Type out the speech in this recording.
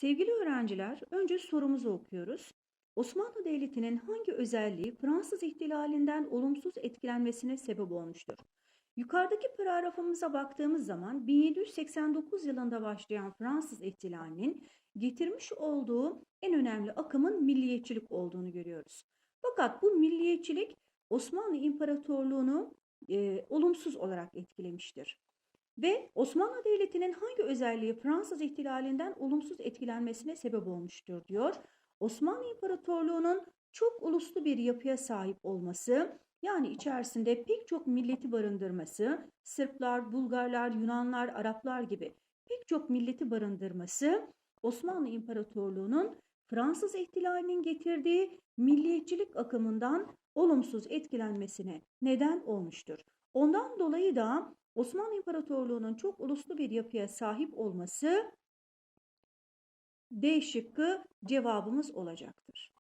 Sevgili öğrenciler, önce sorumuzu okuyoruz. Osmanlı Devleti'nin hangi özelliği Fransız ihtilalinden olumsuz etkilenmesine sebep olmuştur? Yukarıdaki paragrafımıza baktığımız zaman 1789 yılında başlayan Fransız ihtilalinin getirmiş olduğu en önemli akımın milliyetçilik olduğunu görüyoruz. Fakat bu milliyetçilik Osmanlı İmparatorluğu'nu e, olumsuz olarak etkilemiştir. Ve Osmanlı Devleti'nin hangi özelliği Fransız ihtilalinden olumsuz etkilenmesine sebep olmuştur diyor. Osmanlı İmparatorluğu'nun çok uluslu bir yapıya sahip olması, yani içerisinde pek çok milleti barındırması, Sırplar, Bulgarlar, Yunanlar, Araplar gibi pek çok milleti barındırması Osmanlı İmparatorluğu'nun Fransız ihtilalinin getirdiği milliyetçilik akımından olumsuz etkilenmesine neden olmuştur. Ondan dolayı da Osmanlı İmparatorluğu'nun çok uluslu bir yapıya sahip olması D şıkkı cevabımız olacaktır.